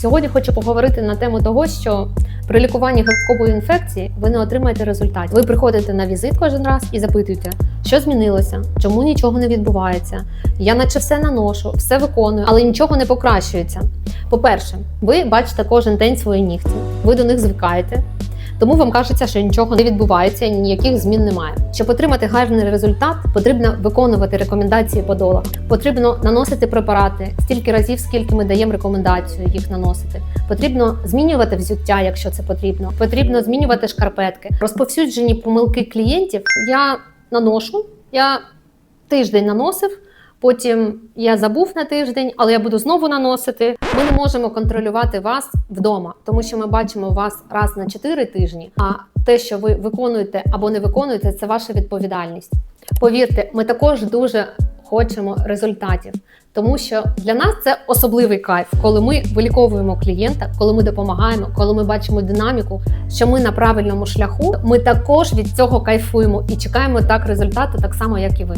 Сьогодні хочу поговорити на тему того, що при лікуванні грибкової інфекції ви не отримаєте результатів. Ви приходите на візит кожен раз і запитуєте, що змінилося, чому нічого не відбувається. Я наче все наношу, все виконую, але нічого не покращується. По-перше, ви бачите кожен день свої нігті, ви до них звикаєте. Тому вам кажеться, що нічого не відбувається, ніяких змін немає. Щоб отримати гарний результат, потрібно виконувати рекомендації подолога. Потрібно наносити препарати стільки разів, скільки ми даємо рекомендацію їх наносити. Потрібно змінювати взуття, якщо це потрібно. Потрібно змінювати шкарпетки. Розповсюджені помилки клієнтів я наношу. Я тиждень наносив. Потім я забув на тиждень, але я буду знову наносити. Ми не можемо контролювати вас вдома, тому що ми бачимо вас раз на 4 тижні. А те, що ви виконуєте або не виконуєте, це ваша відповідальність. Повірте, ми також дуже хочемо результатів, тому що для нас це особливий кайф, коли ми виліковуємо клієнта, коли ми допомагаємо, коли ми бачимо динаміку, що ми на правильному шляху. Ми також від цього кайфуємо і чекаємо так результату, так само як і ви.